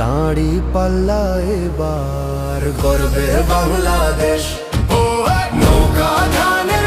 দাঁড়ি পাল্লা এবার গর্বে বাংলাদেশ। নৌকা ধানের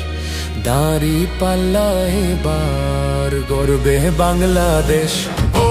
দাঁড়ি পাল্লা এবার গর্বে বাংলাদেশ। নৌকা